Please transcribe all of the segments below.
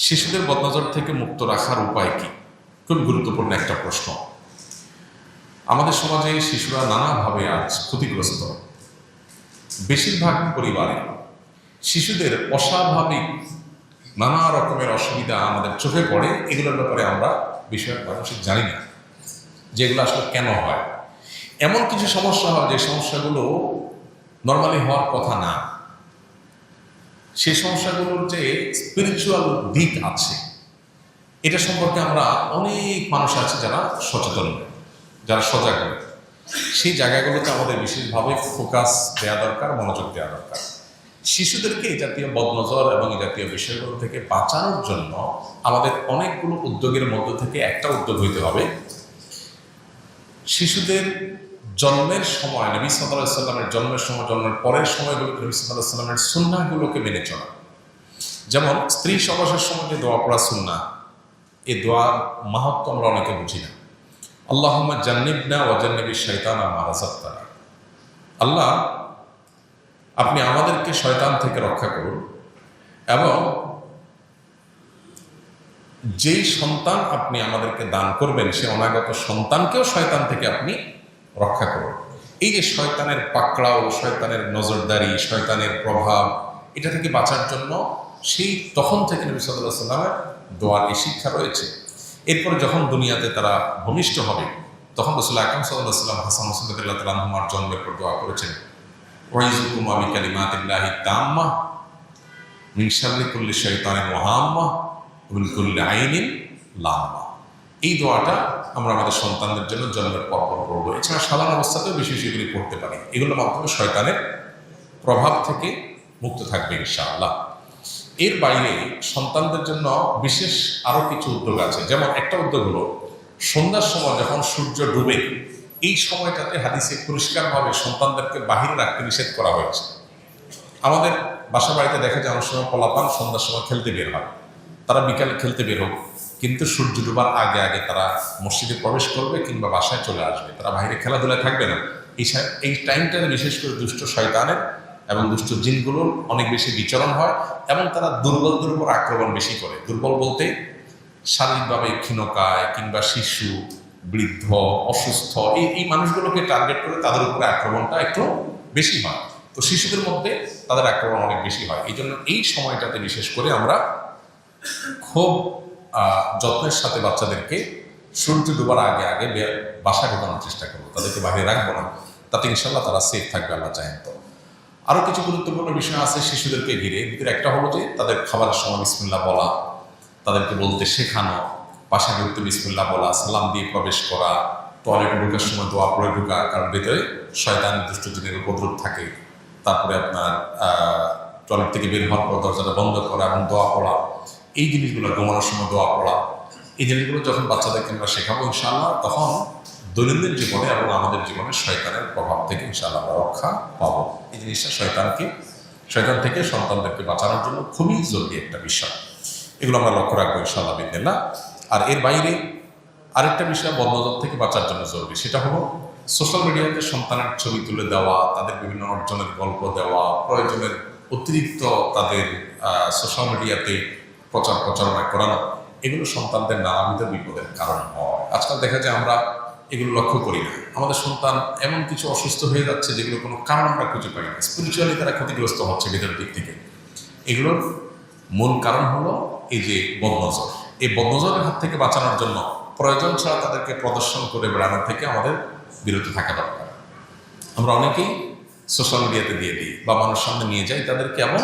শিশুদের বদনজর থেকে মুক্ত রাখার উপায় কি? খুব গুরুত্বপূর্ণ একটা প্রশ্ন? আমাদের সমাজে শিশুরা নানাভাবে আজ ক্ষতিগ্রস্ত। বেশিরভাগ পরিবারে শিশুদের অস্বাভাবিক নানা রকমের অসুবিধা আমাদের চোখে পড়ে, এগুলোর ব্যাপারে আমরা বিষয় মানুষের জানি না যে এগুলো আসলে কেন হয়। এমন কিছু সমস্যা হয় যে সমস্যাগুলো নর্মালি হওয়ার কথা না। সেই সমস্যাগুলোর যে স্পিরিচুয়াল দিক আছে, এটা সম্পর্কে আমরা অনেক মানুষ আছে যারা সচেতন, যারা সজাগ। সেই জায়গাগুলোতে আমাদের বিশেষভাবে ফোকাস দেওয়া দরকার, মনোযোগ দেওয়া দরকার শিশুদেরকে এই জাতীয় বদনজর এবং এই জাতীয় বিষয়গুলো থেকে বাঁচানোর জন্য আমাদের অনেকগুলো উদ্যোগের মধ্য থেকে একটা উদ্যোগ হইতে হবে শিশুদের জন্মের সময়, নবী সাল্লাহ সাল্লামের জন্মের সময়, জন্মের পরের সময়গুলোতে নবী সাল্লাহ সাল্লামের সুন্নাগুলোকে মেনে চলা। যেমন, স্ত্রী সবাসের সময় যে দোয়া পড়া সুন্না এই দোয়ার মাহাত্ম আমরা অনেকে বুঝি না। আল্লাহ জান্নিবনা ওয়াজান্নিবি শৈতানা মারাজাত্তানা আল্লাহ, আপনি আমাদেরকে শয়তান থেকে রক্ষা করুন এবং যেই সন্তান আপনি আমাদেরকে দান করবেন, সে অনাগত সন্তানকেও শয়তান থেকে আপনি রক্ষা করুন। এই যে শয়তানের পাকড়াও, শয়তানের নজরদারি, শয়তানের প্রভাব, এটা থেকে বাঁচার জন্য সেই তখন থেকে নবী সাল্লাহ সাল্লামের দোয়ার এই শিক্ষা রয়েছে। এরপরে যখন দুনিয়াতে তারা ভূমিষ্ঠ হবে, তখন রসুল আকরম সাল্লাহ সাল্লাম হাসান হোসেনুল্লাহ তালাহুমার জন্মের পর দোয়া করেছেন ওয়াইজুকুম আমি কালিমাতিল্লাহি তাম্মা, মিন শাররি কুল্লি শাইতানিন ওয়াহাম্মা, মিন কুল্লি আইনিন লাম্মা। এই দোয়াটা আমরা আমাদের সন্তানদের জন্য জন্মের পর পর করব। এছাড়া সাধারণ অবস্থাতেও বেশি বেশি এগুলি পড়তে পারি। এগুলোর মাধ্যমে শয়তানের প্রভাব থেকে মুক্ত থাকবে ইনশাআল্লাহ। এর বাইরে সন্তানদের জন্য বিশেষ আরও কিছু উদ্যোগ আছে। যেমন একটা উদ্যোগ হলো, সন্ধ্যার সময় যখন সূর্য ডুবে, এই সময়টাতে হাদিসে পরিষ্কারভাবে সন্তানদেরকে বাহিরে রাখতে নিষেধ করা হয়েছে। আমাদের বাসা বাড়িতে দেখা যায়, অনেক সময় পলাপান সন্ধ্যার সময় খেলতে বের হয়। তারা বিকালে খেলতে বের হোক কিন্তু সূর্য ডুবার আগে আগে তারা মসজিদে প্রবেশ করবে কিংবা বাসায় চলে আসবে। তারা বাইরে খেলাধুলায় থাকবে না। এই এই টাইমটাতে বিশেষ করে দুষ্ট শয়তানের এবং দুষ্ট জিনগুলোর অনেক বেশি বিচরণ হয় এবং তারা দুর্বলদের উপর আক্রমণ বেশি করে। দুর্বল বলতে শারীরিকভাবে ক্ষীণকায় কিংবা শিশু, বৃদ্ধ, অসুস্থ, এই এই মানুষগুলোকে টার্গেট করে তাদের উপরে আক্রমণটা একটু বেশি হয়। তো শিশুদের মধ্যে তাদের আক্রমণ অনেক বেশি হয়। এই জন্য এই সময়টাতে বিশেষ করে আমরা খুব যত্নের সাথে বাচ্চাদেরকে সূর্য ডুবার আগে আগে বাসা ঢোকানোর চেষ্টা করব। তাদেরকে বাইরে রাখব না। তাতে ইনশাল্লাহ তারা সেফ থাকবে, আল্লাহ চাহেন তো। আরও কিছু গুরুত্বপূর্ণ বিষয় আছে শিশুদেরকে ঘিরে। ভিতরে একটা হলো যে, তাদের খাবারের সময় বিসমিল্লা বলা, তাদেরকে বলতে শেখানো বাসা ঢুকতে বিসমিল্লা বলা, সালাম দিয়ে প্রবেশ করা টয়লেটে ঢোকার সময় দোয়া পড়ে ঢোকা, কারণ ভেতরে শয়তান, দুষ্ট দিনের উপদ্রব থাকে। তারপরে আপনার টয়লেট থেকে বের হওয়ার পর দরজাটা বন্ধ করা এবং দোয়া পড়া। এই জিনিসগুলো ঘুমানোর সময় দোয়া পড়া। এই জিনিসগুলো যখন বাচ্চাদেরকে আমরা শেখাবো ইনশাআল্লাহ, তখন দৈনন্দিন জীবনে এবং আমাদের জীবনে শয়তানের প্রভাব থেকে ইনশাআল্লাহ আমরা রক্ষা পাবো। এই জিনিসটা শয়তানকে, শয়তান থেকে সন্তানদেরকে বাঁচানোর জন্য খুবই জরুরি একটা বিষয়। এগুলো আমরা লক্ষ্য রাখব ইনশাআল্লাহ বিদিল্লা আর এর বাইরে আরেকটা বিষয় বদনজর থেকে বাঁচার জন্য জরুরি, সেটা হলো সোশ্যাল মিডিয়াতে সন্তানের ছবি তুলে দেওয়া, তাদের বিভিন্ন অর্জনের গল্প দেওয়া, প্রয়োজনের অতিরিক্ত তাদের সোশ্যাল মিডিয়াতে প্রচার প্রচারণা করানো, এগুলো সন্তানদের নানাবিধ বিপদের কারণ হয়। আজকাল দেখা যায় আমরা এগুলো লক্ষ্য করি না। আমাদের সন্তান এমন কিছু অসুস্থ হয়ে যাচ্ছে যেগুলো কোনো কারণ আমরা খুঁজে পাই না। স্পিরিচুয়ালি তারা ক্ষতিগ্রস্ত হচ্ছে ভিতরের দিক থেকে। এগুলোর মূল কারণ হলো এই যে বদনজর। এই বদনজরের হাত থেকে বাঁচানোর জন্য প্রয়োজন ছাড়া তাদেরকে প্রদর্শন করে বেড়ানোর থেকে আমাদের বিরত থাকা দরকার। আমরা অনেকেই সোশ্যাল মিডিয়াতে দিয়ে দিই বা মানুষ সামনে নিয়ে যাই, তাদেরকে এবং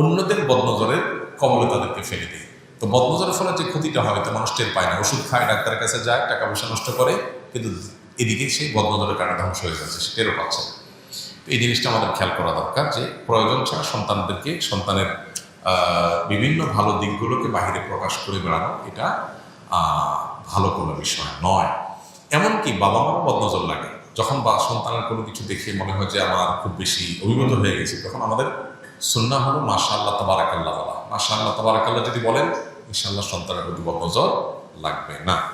অন্যদের বদনজরের কবলে তাদেরকে ফেলে দিই। তো বদনজরের ফলে যে ক্ষতিটা হয় তো মানুষ টের পায় না। ওষুধ খায়, ডাক্তারের কাছে যায়, টাকা পয়সা নষ্ট করে, কিন্তু এদিকে সেই বদনজরের কারণে ধ্বংস হয়ে যাচ্ছে, সে টেরও পাচ্ছে এই জিনিসটা আমাদের খেয়াল করা দরকার যে প্রয়োজন ছাড়া সন্তানদেরকে, সন্তানের বিভিন্ন ভালো দিকগুলোকে বাহিরে প্রকাশ করে বেড়ানো, এটা ভালো কোনো বিষয় নয়। এমনকি বাবা মারও বদনজর লাগে। যখন বা সন্তানের কোনো কিছু দেখে মনে হয় যে, আমার খুব বেশি অভিভূত হয়ে গেছে, তখন আমাদের সুন্না হলো মাশা আল্লাহ তবারাকাল্লাহ বলা। মাশা আল্লাহ তবারাকাল্লাহ যদি বলেন ইনশাল্লাহ সন্তানের প্রতি লাগবে না।